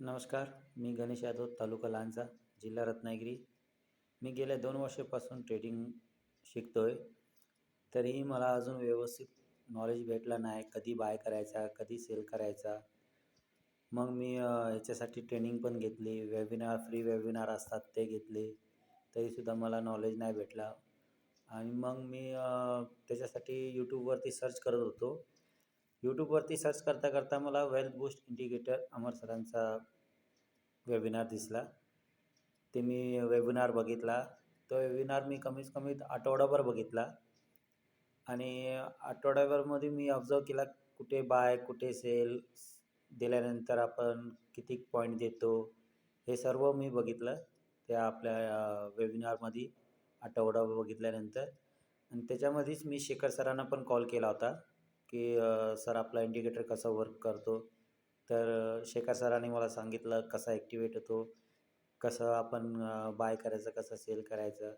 नमस्कार मी गणेश यादव तालुका लांजा जिल्हा रत्नागिरी. मी गेल्या दोन वर्षापासून ट्रेडिंग शिकतो आहे तरीही मला अजून व्यवस्थित नॉलेज भेटला नाही. कधी बाय करायचा कधी सेल करायचा. मग मी याच्यासाठी ट्रेनिंग पण घेतली. वेबिनार फ्री वेबिनार असतात ते घेतले. तरीसुद्धा मला नॉलेज नाही भेटला. आणि मग मी त्याच्यासाठी यूट्यूबवरती सर्च करत होतो. यूट्यूबवरती सर्च करता करता मला वेल्थ बूस्ट इंडिकेटर अमर सरांचा वेबिनार दिसला. ते मी वेबिनार बघितला. तो वेबिनार मी कमीत कमी आठवडाभर बघितला. आणि आठवड्याभरमध्ये मी ऑब्झर्व केला कुठे बाय कुठे सेल दिल्यानंतर आपण किती पॉईंट देतो हे सर्व मी बघितलं. त्या आपल्या वेबिनारमध्ये आठवडा बघितल्यानंतर. आणि त्याच्यामध्येच मी शेखर सरांना पण कॉल केला होता. की सर आपला इंडिकेटर कसा वर्क करतो? तर शेखा सरांनी मला सांगितलं कसा ॲक्टिवेट होतो? कसं आपण बाय करायचं कसं सेल करायचं?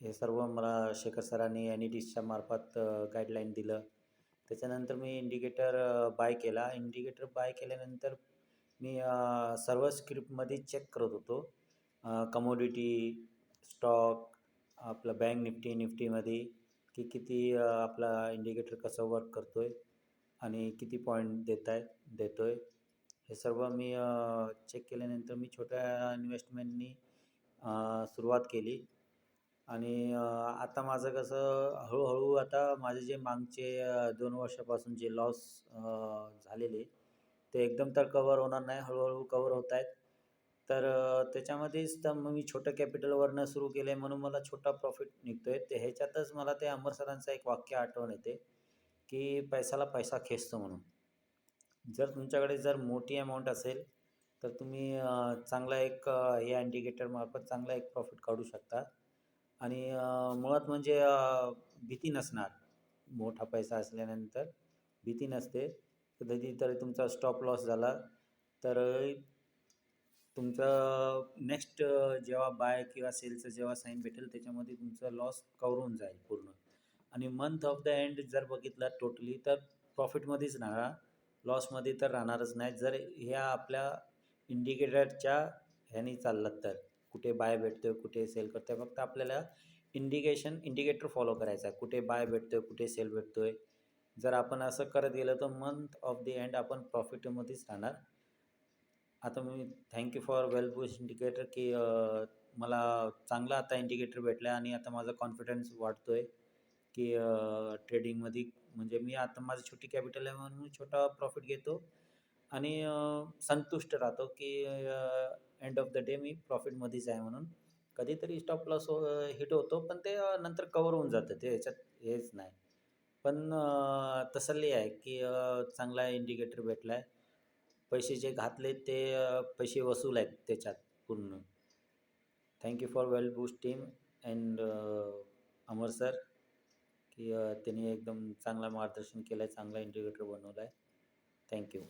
हे सर्व मला शेखर सरांनी ॲनिटिसच्या मार्फत गाईडलाईन दिलं. त्याच्यानंतर मी इंडिकेटर बाय केला. इंडिकेटर बाय केल्यानंतर मी सर्व स्क्रिप्टमध्ये चेक करत होतो. कमोडिटी स्टॉक आपलं बँक निफ्टी निफ्टीमध्ये की किती आपला इंडिकेटर कसं वर्क करतो आहे आणि किती पॉईंट देत आहे देतो आहे हे सर्व मी चेक केल्यानंतर मी छोट्या इन्व्हेस्टमेंटनी सुरुवात केली. आणि आता माझं कसं हळूहळू आता माझे जे मागचे दोन वर्षापासून जे लॉस झालेले ते एकदम तर कवर होणार नाही हळूहळू कवर होत आहेत तर त्याच्यामध्येच तर मग मी छोटं कॅपिटलवरनं सुरू केलं आहे म्हणून मला छोटा प्रॉफिट निघतो आहे ते ह्याच्यातच मला ते अमर सरांचं एक वाक्य आठवण येते की पैसाला पैसा खेचतो म्हणून. जर तुमच्याकडे जर मोठी अमाऊंट असेल तर तुम्ही चांगला एक या इंडिकेटरमार्फत चांगला एक प्रॉफिट काढू शकता. आणि मुळात म्हणजे भीती नसणार. मोठा पैसा असल्यानंतर भीती नसते. कधी तरी तुमचा स्टॉप लॉस झाला तर तुमचं नेक्स्ट जेव्हा बाय किंवा सेलचं जेव्हा साईन भेटेल त्याच्यामध्ये तुमचं लॉस कवर होऊन जाईल पूर्ण. आणि मंथ ऑफ द एंड जर बघितलं टोटली तर प्रॉफिटमध्येच राहणार लॉसमध्ये तर राहणारच नाही. जर ह्या आपल्या इंडिकेटरच्या ह्यानी चाललं तर कुठे बाय भेटतो आहे कुठे सेल करतो आहे फक्त आपल्याला इंडिकेशन इंडिकेटर फॉलो करायचा आहे. कुठे बाय भेटतो आहे कुठे सेल भेटतो आहे जर आपण असं करत गेलं तर मंथ ऑफ द एंड आपण प्रॉफिटमध्येच राहणार. आता मी thank you for Well Bush indicator की मला चांगला आता इंडिकेटर भेटला आहे आणि आता माझा कॉन्फिडन्स वाढतो आहे की ट्रेडिंगमध्ये म्हणजे मी आता माझं छोटी कॅपिटल आहे म्हणून मी छोटा प्रॉफिट घेतो आणि संतुष्ट राहतो की एंड ऑफ द डे मी प्रॉफिटमध्येच आहे म्हणून. कधीतरी स्टॉप लॉस हिट होतो पण ते नंतर कवर होऊन जातं. ते ह्याच्यात हेच नाही. पण तसली आहे की चांगला इंडिकेटर भेटला आहे पैसे जे घातले ते पैसे वसूल आहेत त्याच्यात पूर्ण. Thank you for Well Boost team and Amar sir की uh, त्यांनी एकदम चांगला मार्गदर्शन केलं आहे चांगला इंडिकेटर बनवला आहे थँक्यू